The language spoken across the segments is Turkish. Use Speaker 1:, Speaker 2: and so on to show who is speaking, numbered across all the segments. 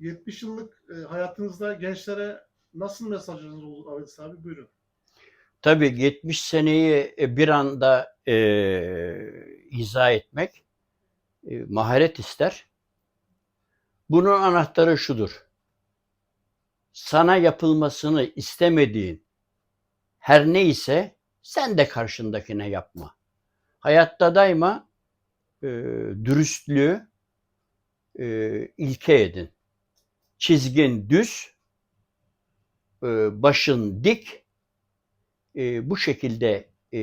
Speaker 1: 70 yıllık e, hayatınızda gençlere nasıl mesajınız olur Avedis abi? Buyurun.
Speaker 2: Tabii 70 seneyi e, bir anda e, izah etmek e, maharet ister. Bunun anahtarı şudur. Sana yapılmasını istemediğin her neyse sen de karşındakine yapma. Hayatta daima e, dürüstlüğü e, ilke edin. Çizgin düz, e, başın dik, e, bu şekilde e,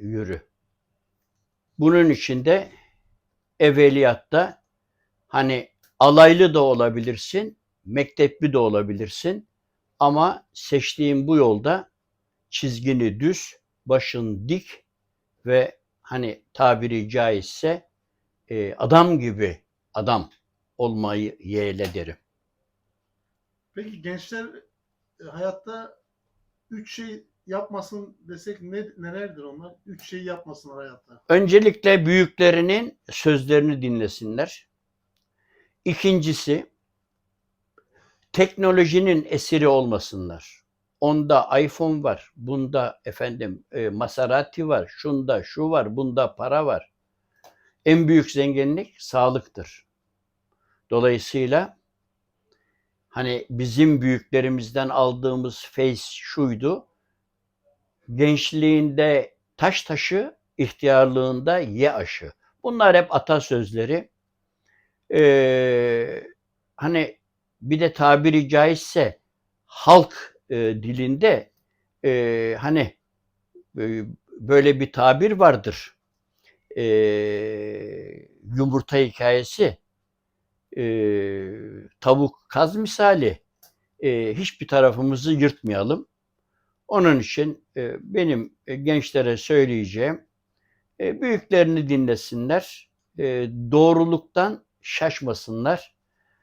Speaker 2: yürü. Bunun için de evveliyatta hani alaylı da olabilirsin, mektepli de olabilirsin ama seçtiğin bu yolda çizgini düz, başın dik ve hani tabiri caizse e, adam gibi adam olmayı yeğle derim.
Speaker 1: Peki gençler e, hayatta üç şey yapmasın desek ne, nelerdir onlar? Üç şey yapmasınlar hayatta.
Speaker 2: Öncelikle büyüklerinin sözlerini dinlesinler. İkincisi teknolojinin esiri olmasınlar. Onda iPhone var, bunda efendim e, Maserati var, şunda şu var, bunda para var. En büyük zenginlik sağlıktır. Dolayısıyla hani bizim büyüklerimizden aldığımız feyz şuydu. Gençliğinde taş taşı, ihtiyarlığında ye aşı. Bunlar hep atasözleri. Ee, hani bir de tabiri caizse halk e, dilinde e, hani e, böyle bir tabir vardır. E, yumurta hikayesi. E, tavuk kaz misali. E, hiçbir tarafımızı yırtmayalım. Onun için e, benim e, gençlere söyleyeceğim, e, büyüklerini dinlesinler, e, doğruluktan şaşmasınlar.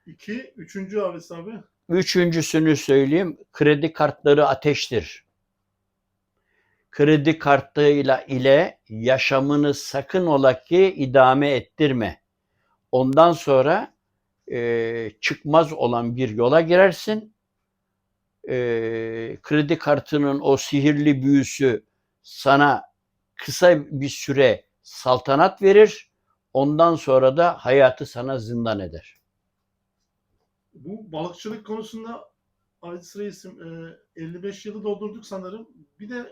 Speaker 1: İki, üçüncü Avedis abi.
Speaker 2: Üçüncüsünü söyleyeyim, kredi kartları ateştir. Kredi kartıyla ile yaşamını sakın ola ki idame ettirme. Ondan sonra e, çıkmaz olan bir yola girersin. E, kredi kartının o sihirli büyüsü sana kısa bir süre saltanat verir. Ondan sonra da hayatı sana zindan eder.
Speaker 1: Bu balıkçılık konusunda Avedis Reis'im e, 55 yılı doldurduk sanırım. Bir de e,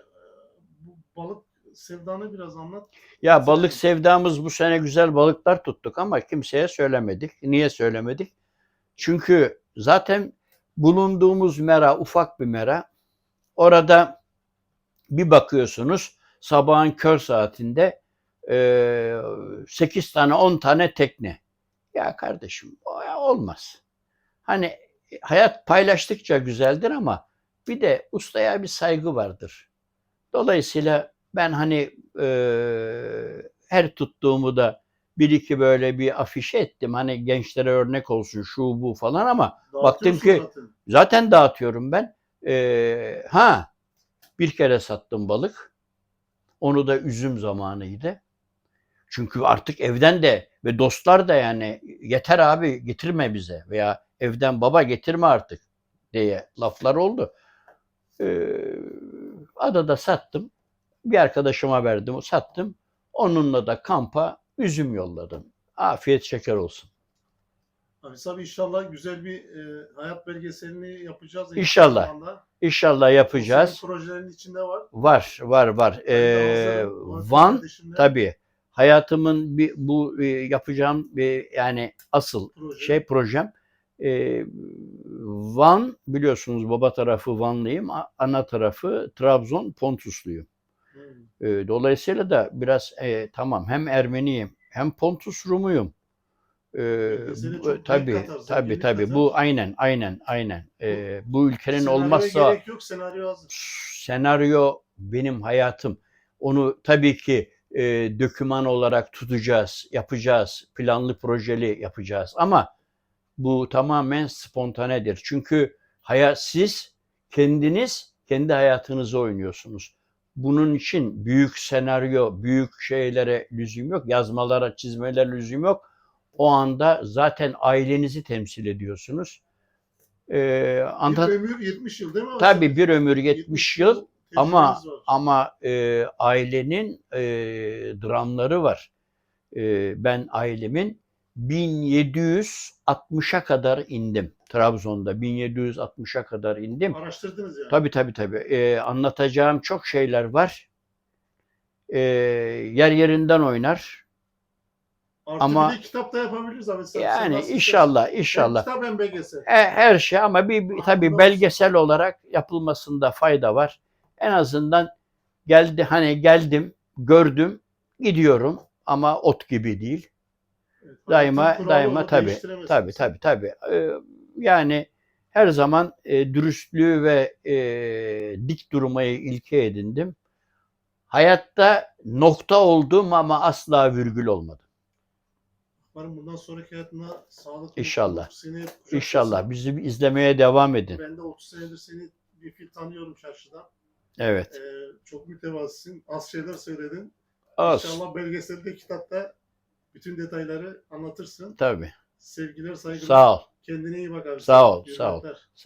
Speaker 1: bu balık sevdanı biraz anlat.
Speaker 2: Ya balık sevdamız bu sene güzel balıklar tuttuk ama kimseye söylemedik. Niye söylemedik? Çünkü zaten bulunduğumuz mera ufak bir mera. Orada bir bakıyorsunuz sabahın kör saatinde eee 8 tane 10 tane tekne. Ya kardeşim olmaz. Hani hayat paylaştıkça güzeldir ama bir de ustaya bir saygı vardır. Dolayısıyla ben hani eee, her tuttuğumu da bir iki böyle bir afişe ettim. Hani gençlere örnek olsun şu bu falan ama Baktım ki-
Speaker 1: zaten.
Speaker 2: zaten dağıtıyorum ben. Eee, ha bir kere sattım balık. Onu da üzüm zamanıydı. Çünkü artık evden de ve dostlar da yani yeter abi getirme bize veya evden baba getirme artık diye laflar oldu. Ee, adada sattım. Bir arkadaşıma verdim, sattım. Onunla da kampa üzüm yolladım. Afiyet şeker olsun.
Speaker 1: Avedis abi inşallah güzel bir e, hayat belgeselini yapacağız.
Speaker 2: İnşallah. İnşallah yapacağız.
Speaker 1: Senin projelerin içinde var.
Speaker 2: Var, var, var. Ee, Van tabii hayatımın bir bu e, yapacağım bir yani asıl
Speaker 1: proje.
Speaker 2: şey projem. Ee, Van biliyorsunuz baba tarafı Vanlıyım, ana tarafı Trabzon Pontusluyum. Ee, dolayısıyla da biraz e, tamam hem Ermeniyim hem Pontus Rumuyum. Ee, bu-
Speaker 1: renk
Speaker 2: tabii tabii tabii bu aynen aynen aynen. Ee, bu ülkenin
Speaker 1: Senaryoya
Speaker 2: olmazsa
Speaker 1: gerek yok, senaryo hazır.
Speaker 2: senaryo benim hayatım. Onu tabii ki e, döküman olarak tutacağız, yapacağız, planlı projeli yapacağız. Ama bu tamamen spontanedir. Çünkü hayat siz kendiniz kendi hayatınızı oynuyorsunuz. Bunun için büyük senaryo, büyük şeylere lüzum yok. Yazmalara, çizmelere lüzum yok. O anda zaten ailenizi temsil ediyorsunuz. Ee,
Speaker 1: Bir
Speaker 2: Antat
Speaker 1: ömür 70 yıl değil mi?
Speaker 2: tabii bir ömür 70 yıl ama
Speaker 1: var.
Speaker 2: ama e, ailenin e, dramları var. E, ben ailemin 1760'a kadar indim. Trabzon'da 1760'a kadar indim.
Speaker 1: Araştırdınız yani.
Speaker 2: Tabii tabii tabii. E, anlatacağım çok şeyler var. E, yer yerinden oynar.
Speaker 1: Artı
Speaker 2: ama-
Speaker 1: bir kitap da yapabiliriz abi. Sen-
Speaker 2: Yani inşallah
Speaker 1: istersen.
Speaker 2: inşallah.
Speaker 1: Hem kitap hem belgesel.
Speaker 2: E, her şey ama bir, bir- tabii belgesel olarak yapılmasında fayda var. En azından geldi hani geldim, gördüm, gidiyorum ama ot gibi değil.
Speaker 1: Evet,
Speaker 2: Daima daima tabii tabii tabii. Ee, yani her zaman e, dürüstlüğü ve e, dik durmayı ilke edindim. Hayatta nokta oldum ama asla virgül olmadım.
Speaker 1: Umarım bundan sonraki hayatına sağlık,
Speaker 2: İnşallah.
Speaker 1: seni.
Speaker 2: İnşallah bizi izlemeye devam edin.
Speaker 1: Ben de 30 senedir seni bir fil tanıyorum çarşıda.
Speaker 2: Evet.
Speaker 1: Ee, çok mütevazısın. Az şeyler söyledin.
Speaker 2: Olsun.
Speaker 1: İnşallah belgeselde, kitapta bütün detayları anlatırsın.
Speaker 2: Tabii.
Speaker 1: Sevgiler, saygılar.
Speaker 2: Sağ ol.
Speaker 1: Kendine iyi bak abi.
Speaker 2: Sağ ol, sağ ol.
Speaker 1: hürmetler.
Speaker 2: Sağ